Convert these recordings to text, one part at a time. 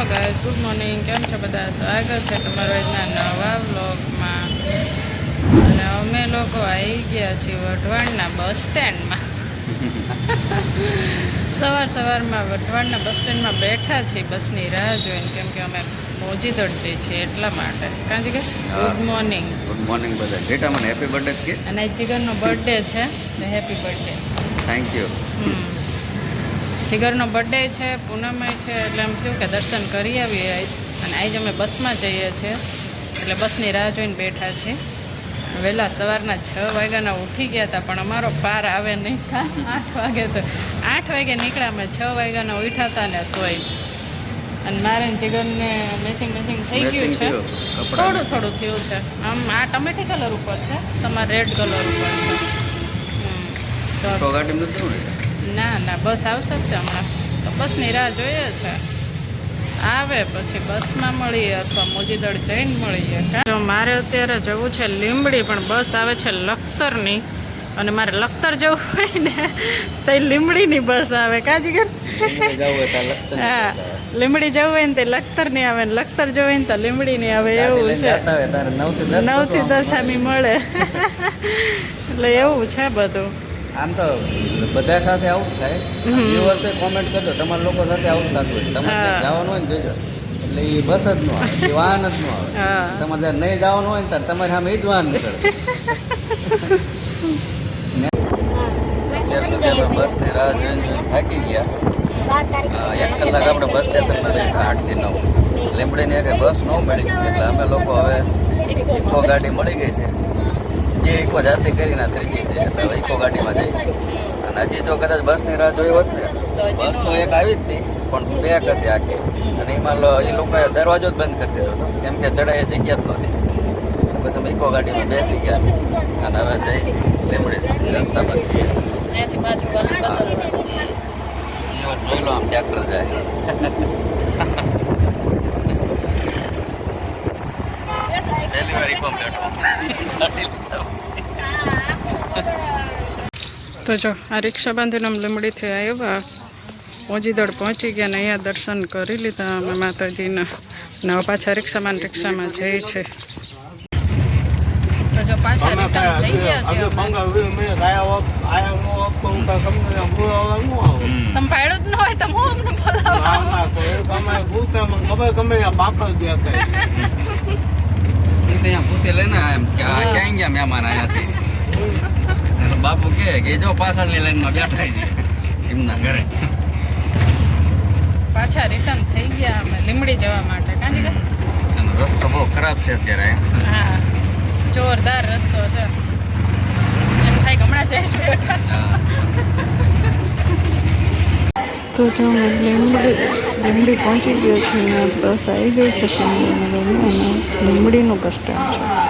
Hello ગાય good morning કેમ છો બધા? સ્વાગત છે તમારો આજના નવા બ્લોગમાં અને અમે લોકો આવી ગયા છીએ વઢવાણના બસ સ્ટેન્ડમાં. સવાર સવારમાં વઢવાણના બસ સ્ટેન્ડમાં બેઠા છીએ બસની રાહ જોઈને કેમ કે અમે મોજી દડતી છીએ એટલા માટે. કાંજી કે ગુડ મોર્નિંગ ગુડ મોર્નિંગ બધા. જેટા મને હેપી બર્થડે કે? અને જીગરનો બર્થડે છે. Happy birthday thank you. જીગરનો birthday છે પૂનમય છે એટલે એમ થયું કે દર્શન કરી આવીએ આજ. અને આજ અમે બસમાં જઈએ છીએ એટલે બસની રાહ જોઈને બેઠા છીએ. વહેલા સવારના છ વાગ્યાના ઉઠી ગયા હતા પણ અમારો પાર આવે નહીં. કા આઠ વાગે તો આઠ વાગે નીકળ્યા અમે છ વાગ્યાના ઉઠ્યા હતા ને તોય. અને મારે જીગરને મેચિંગ મેચિંગ થઈ ગયું છે. થોડું થોડું થયું છે. આમ આ ટમેટી કલર ઉપર છે તમારે રેડ કલર ઉપર છે. તો ને ના ના બસ આવશે જ હમણાં. તો બસની રાહ જોઈએ છે. આવે પછી બસમાં મળીએ અથવા મોજીદળ જઈને મળીએ. જો મારે અત્યારે જવું છે લીંબડી પણ બસ આવે છે લખતરની. અને મારે લખતર જવું હોય ને તો લીમડીની બસ આવે. કાજી હા લીમડી જવું હોય ને તે લખતરની આવે ને લખતર જવું હોય ને તો લીંબડીની આવે એવું છે. નવથી દસ આમી મળે. એટલે એવું છે બધું. આમ તો બધા સાથે આવું જ થાય. હમ. વ્યુઅર્સે કોમેન્ટ કરજો તમારા લોકો સાથે આવું જ થતું હોય. તમારે જવાનું હોય ને જોજો એટલે એ બસ જ ન આવે વાહન જ ન આવે. તમારે જ્યારે નહીં જવાનું હોય ને ત્યારે તમારે સામે એ જ વાહન નીકળે. બસની રાહ જોઈને જોઈને થાકી ગયા. એક કલાક આપણે બસ સ્ટેશનમાં રહી આઠથી નવ. લીમડીની એક બસ ન મળી. એટલે અમે લોકો હવે ઇકો ગાડી મળી ગઈ છે. જે ઇકો જાતે કરીને ત્રીજી છે એટલે હવે ઇકો ગાડીમાં જઈશું. અને હજી જો કદાચ બસની રાહ જોઈ હોત ને બસ તો એક આવી જ હતી પણ બે હતી આખી. અને એમાં એ લોકોએ દરવાજો જ બંધ કરી દીધો હતો. કેમ કે ચડાય જગ્યા જ નહોતી. પછી અમે ઇકો ગાડીમાં બેસી ગયા છે અને હવે જઈ છીએ લીમડી રસ્તા પર છીએ. જોઈ લો આમ ટ્રેક્ટર જાય પહેલી વાર ઇકોમ બેઠો તો જો આ રિક્ષા બાંધીને અમે લીમડીથી આવ્યા મોજીદળ પહોંચી ગયા ને અહીંયા દર્શન કરી લીધા અમે માતાજીના. ને હવે પાછા રિક્ષામાં રિક્ષામાં જઈએ છે. જો પાછા રિટર્ન થઈ ગયા તમે ભાડું જ ન હોય તો હું અમને બોલાવો એ તો અહીંયા પૂછી લે ને એમ કે આ ક્યાં ગયા મહેમાન અને બાપુ કે કે જો પાછળની લાઈનમાં બેઠા છે. એમના ઘરે. પાછા રિટર્ન થઈ ગયા અમે લીમડી જવા માટે. કાંજી કે રસ્તો બહુ ખરાબ છે અત્યારે. હા. જોરદાર રસ્તો છે. એમ થાય કે હમણાં જઈશું બેઠા તો જો લીમડી લીમડી પહોંચી ગયો છે બસ આવી ગઈ છે લીમડીનું અને બસ સ્ટેન્ડ છે.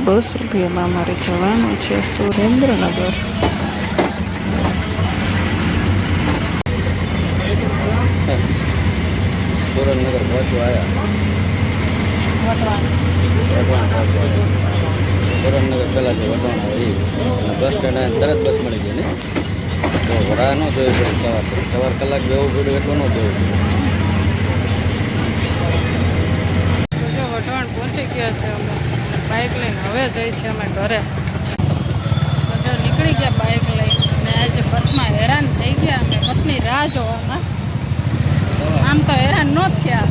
બસ ઊભી એમાં અમારે જવાનું છે સુરેન્દ્રનગર સુરેન્દ્રનગર પહોંચવા આવ્યા સુરેન્દ્રનગર પહેલાં જે વટવાણ આવે અને બસ સ્ટેન્ડ તરત બસ મળી ગઈ ને તો વડા ન જોયું પડે સવાર સવાર કલાક બેવું પડ્યું એટલું ન જોયું પડ્યું વટવાણ પહોંચી ગયા છે અમે બાઇક લઈને હવે જઈ છે અમે ઘરે. બધા નીકળી ગયા બાઇક લઈને અને આજે બસમાં હેરાન થઈ ગયા અમે બસની રાહ જોવામાં. આમ તો હેરાન ન થયા,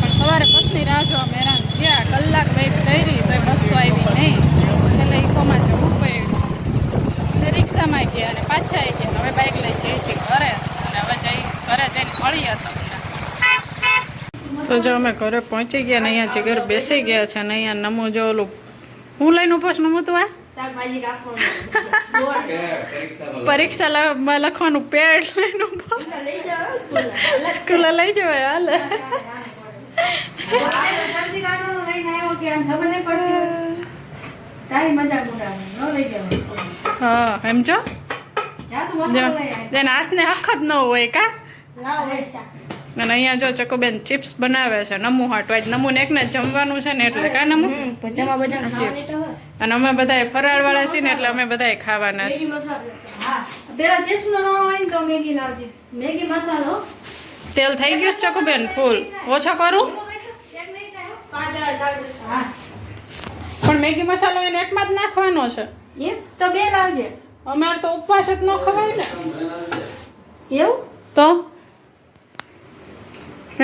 પણ સવારે બસની રાહ જોવામાં હેરાન થયા. કલાક વેઇટ કરી તો બસ તો આવી નહીં. એટલે ઇકોમાં જવું પડ્યું. રિક્ષામાં ગયા અને પાછા આવી ગયા. હવે બાઇક લઈ જઈએ છીએ ઘરે. અને હવે જઈ, ઘરે જઈને મળીએ હતા તો જો અમે ઘરે પહોંચી ગયા ને અહીંયા જીગર બેસી ગયા છે ને અહીંયા નમો જો ઓલું હું લઈને ઊભો છું તું આ પરીક્ષા લખવાનું. પેડ લઈને ઊભો સ્કૂલે. લઈ જવાય હાલે. હા એમ જો. હાથ ને જ. ન હોય કા? અને અહીંયા જો ચકોબેન ચિપ્સ બનાવે છે નમુ હાટવા જ નમું એકને જમવાનું છે ને એટલે કા નમુ? ચિપ્સ અને અમે બધાય ફરાળ વાળા છીએ ને એટલે અમે બધાય ખાવાના છે પેલા ચિપ્સ નો ન હોય તો મેગી લાવજે. મેગી મસાલો. તેલ થઈ ગયું છે ચકુબેન? ફૂલ. ઓછો કરું? પણ મેગી મસાલો એને એકમાં જ નાખવાનો છે. તો બે લાવજે. અમારે તો ઉપવાસ જ ન ખવાય ને. એવું? તો?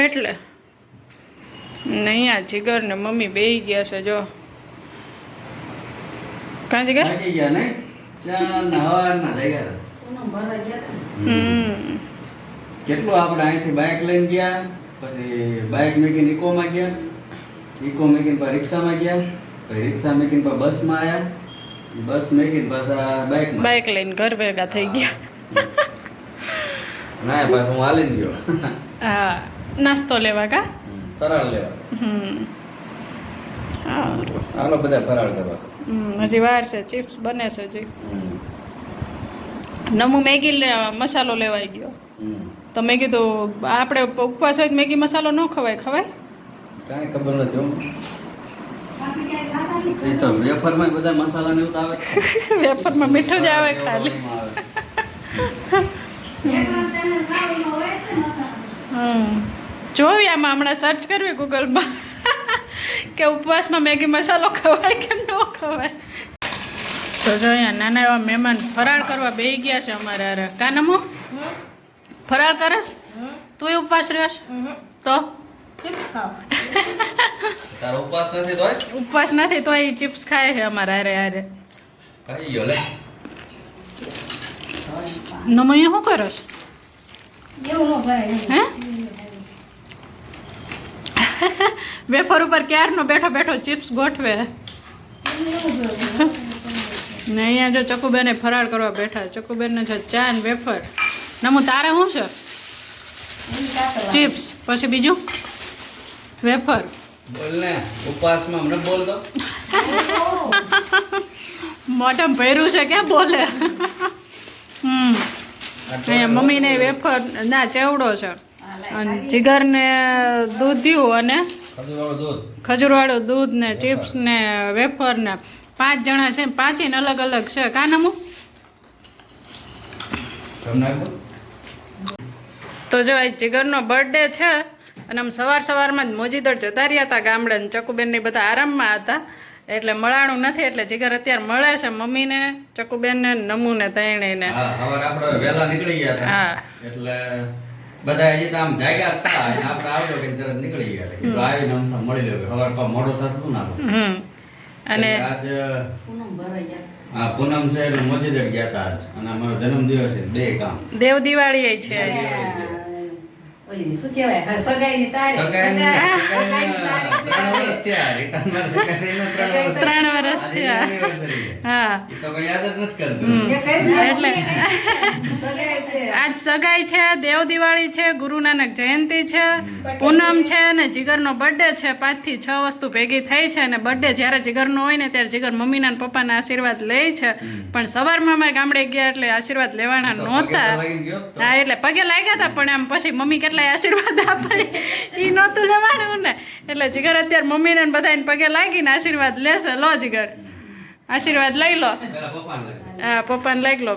એટલે? નહીં આ જીગર ને મમ્મી બે ગયા છે જો. કાં. હમ. કેટલું આપણે અહીંથી બાઇક લઈને ગયા પછી બાઇક મેકીને ઇકોમાં ગયા ઇકો મેકીને પછી રિક્ષામાં ગયા પછી રિક્ષા મેકીને પછી બસમાં આવ્યા બસ મેકીને પાછા બાઇક બાઇક લઈને ઘર ભેગા થઈ ગયા. ના પાછું હું હાલીને ગયો. હા. નાસ્તો લેવા કા? ફરાળ લેવા. હમ. હાલો બધા ફરાળ કરવા. હજી વાર છે ચિપ્સ બને છે હજી. નમું મેગી મસાલો લેવાઈ ગયો. તો મેં કીધું આપણે ઉપવાસ હોય મેગી મસાલો ન ખવાય ખવાય? કાંઈ ખબર નથી તો વેફરમાં બધા મસાલા ને આવે. વેફરમાં મીઠું જ આવે ખાલી. હમ. જોવી આમાં હમણાં સર્ચ કરવી ગૂગલમાં કે ઉપવાસમાં મેગી મસાલો ખવાય કે ન ખવાય. તો જો અહીંયા નાના એવા મહેમાન ફરાળ કરવા બે ગયા છે અમારે હારે. કાનમો ફરાળ કરસ? તું ઉપવાસ રહ્યો તો? ચિપ્સ ખાઓ. તારો ઉપવાસ નથી તો ઉપવાસ નથી તો એ ચિપ્સ ખાય છે અમારે હારે હારે. નમૈયા શું કરસ? એવું ન ભરાય. હે? વેફર ઉપર ક્યારનો બેઠો બેઠો ચિપ્સ ગોઠવે? ને અહીંયા જો ચકુબેને ફરાળ કરવા બેઠા ચકુબેનને છે ચા ને વેફર. નમું તારે શું છે? ચિપ્સ. પછી બીજું? વેફર. મોઢમ ભર્યું છે ક્યાં બોલે? હમ. અહીંયા મમ્મીને વેફર ના ચેવડો છે. અને જીગરને દૂધિયું અને ખજૂરવાળું દૂધ. ને ચિપ્સ ને વેફર ને પાંચ જણા છે પાંચેય અલગ અલગ છે. કા નમું? તો જો આ જીગરનો બર્થડે છે અને આમ સવાર સવારમાં જ મોજીદળ જતા રહ્યા હતા ગામડે ને ચકુબેન ને બધા આરામમાં હતા. એટલે મળાણું નથી એટલે જીગર અત્યારે મળે છે મમ્મીને ચકુબેનને ને નમુને તૈણીને. હા હા બધા હજી તો આમ જાગ્યા હતા. આપણે આવ્યો કે તરત નીકળી ગયા. તો કીધું આવીને આમ તો મળી લેવું સવાર પર મોડો થતું ના અને આજ પૂનમ ભરાઈ ગયા. આ પૂનમ છે મોજીદર ગયા હતા આજ. અને અમારો જન્મદિવસ છે બે કામ. દેવ દિવાળી છે ઓલી શું કહેવાય? હા, સગાઈની તારીખ. સગાઈની- સગાઈની તારીખ. ત્રણ વર્ષ થયા. ત્રણ થયા. હા. એ તો કોઈ યાદ જ નથી કરતું. એ કઈ ને એટલે આજ સગાઈ છે દેવ દિવાળી છે ગુરુ નાનક જયંતિ છે પૂનમ છે. અને જીગરનો બર્થડે છે. પાંચથી છ વસ્તુ ભેગી થઈ છે અને બર્થડે જ્યારે જીગરનો હોય ને ત્યારે જીગર મમ્મીના ને પપ્પાના આશીર્વાદ લે છે. પણ સવારમાં અમારે ગામડે ગયા એટલે આશીર્વાદ લેવાના નહોતા. હા એટલે પગે લાગ્યા હતા પણ આમ પછી મમ્મી કેટલાય આશીર્વાદ આપે. એ નહોતું લેવાનું ને એટલે જીગર અત્યારે મમ્મીને ને બધાને પગે લાગીને આશીર્વાદ લેશે. લો જીગર. આશીર્વાદ લઈ લો. હા, પપ્પાને લઈ લો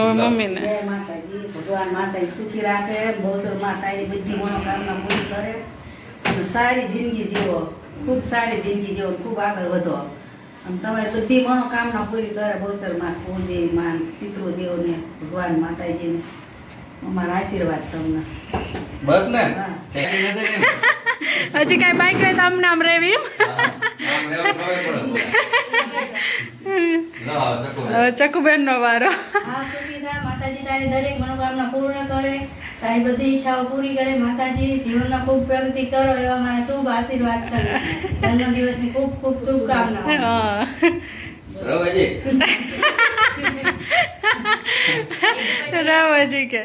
હવે મમ્મીને. ભગવાન સુખી રાખે. બહુચર માતાજી બધી મનોકામના પૂરી કરે. સારી જિંદગી જીવો. ખૂબ સારી જિંદગી જીવો. ખૂબ આગળ વધો. તમારી બધી મનોકામના પૂરી કરે બહુચરમાં કુળદેવી માન પિતૃદેવને ભગવાન માતાજીને. અમારા આશીર્વાદ તમને. બસ ને? ને? હજી કાંઈ બાઈક હોય તો આમ નામ રેવી એમ? હા, આમ લેવા ખબર પડે. લો, ચકુ. હવે ચકુબેનનો વારો. હા સુખીતા માતાજી તારી દરેક મનોકામના પૂર્ણ કરે. તારી બધી ઈચ્છાઓ પૂરી કરે માતાજી જીવનમાં ખૂબ પ્રગતિ કરો એવા મારા શુભ આશીર્વાદ કરે જન્મદિવસની ખૂબ ખૂબ શુભકામનાઓ હા. રવાજી. કે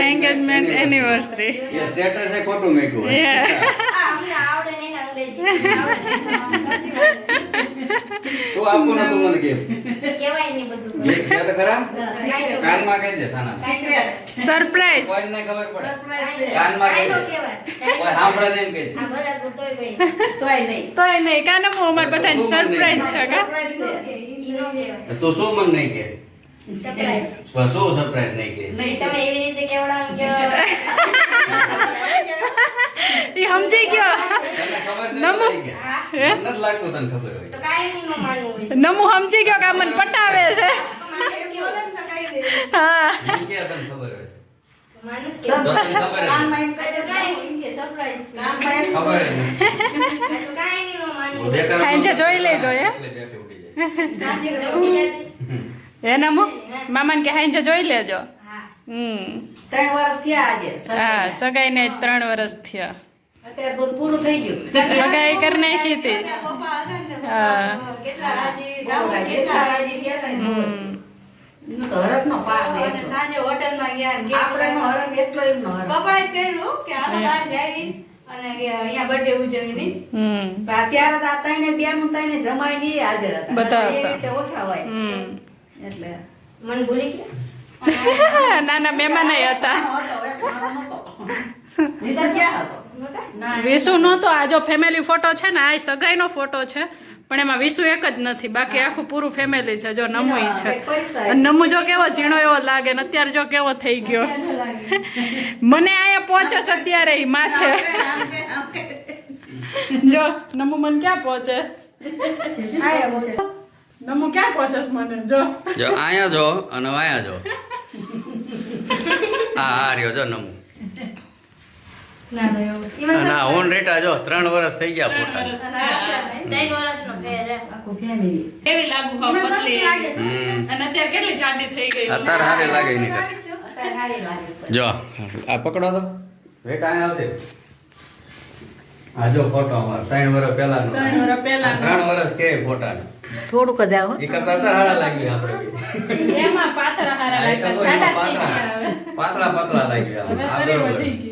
એન્ગેજમેન્ટ. એનિવર્સરી status એ ખોટું મૂક્યું. આવડે નહીં ને અંગ્રેજી આવડે નહીં. સાચી વાત છે. શું આપવું નતું મને gift? કહેવાય નહીં ગીત ગયા તો ખરા? કાનમાં કહી દે સાના. સિક્રેટ સરપ્રાઈઝ કોઈને ખબર પડે. સરપ્રાઈઝ કાનમાં કહી દે કોઈ સાંભળે નહીં કહી. દે તોય નહીં. તોય નહીં. કાન હું અમાર બધાને સરપ્રાઈઝ છે કા? સરપ્રાઈઝ છે. તું શું મન નહીં કે શું સરપ્રાઈઝ નહીં કે? નહીં તમે એવી રીતે કેવડાવો કે એ સમજી ગયો. નમો. કે નહીં કે? હે? મને નથી લાગતું તને ખબર હોય. તો કાંઈ ન માનવું હોય. નમુ સમજી ગયો કે મને પટાવે છે. હા. કે તને ખબર હોય. જોઈ લેજો, હે? નમુ મામાને કે હાઈ જોઈ લેજો. હમ. ત્રણ વર્ષ થયા આજે હા સગાઈને ત્રણ વર્ષ થયા. અત્યારે બધું પૂરું થઈ ગયું. સગાઈ કરી નાખી હતી. ને હા. કેટલા રાજી કેટલા રાજી થયા ને. પાર ને આપણેનો ગયા એટલો એમનો હરખ. પપ્પાએ જ કર્યું કે આ તો બહાર જાવી અને અહીંયા બર્થડે ઉજવણી હમ. અત્યારે તો આ ત્રણે બેનું ત્રણે જમાઈ ને હાજર હતા. બધા એ રીતે ઓછા હોય. હમ. એટલે મને ભૂલી ગયા? નાના મહેમાન હતા. વિશુ નહોતો. ના, આ જો ફેમિલી ફોટો છે ને આ સગાઈનો ફોટો છે. પણ એમાં વિશુ એક જ નથી. બાકી આખું પૂરું ફેમિલી છે જો નમુ છે. અને નમુ જો કેવો ઝીણો એવો લાગે ને અત્યારે જો કેવો થઈ ગયો. મને અહીંયા પહોંચે છે અત્યારે માથે. જો નમુ મને ક્યાં પહોંચે. નમુ ક્યાં પહોંચસ મને? જો. જો આયા જો અને આયા જો. આ આ રહ્યો જો નમો અને આ રેટા જો ત્રણ વર્ષ થઈ ગયા પોતા અત્યારે લાગુ હારી નહીં. જો આ પકડો તો. રેટા અહીંયા આવતે આ જો ફોટો અમારો. ત્રણ વર્ષ પેલા ત્રણ વર્ષ પહેલાનો. ત્રણ વર્ષ કે ફોટા થોડુંક જ આવો. એ કરતા તો હારા લાગી આપણે એમાં પાતળા હારા લાગ્યા પાતળા પાતળા પાતળા લાગી હવે આ બરોબર.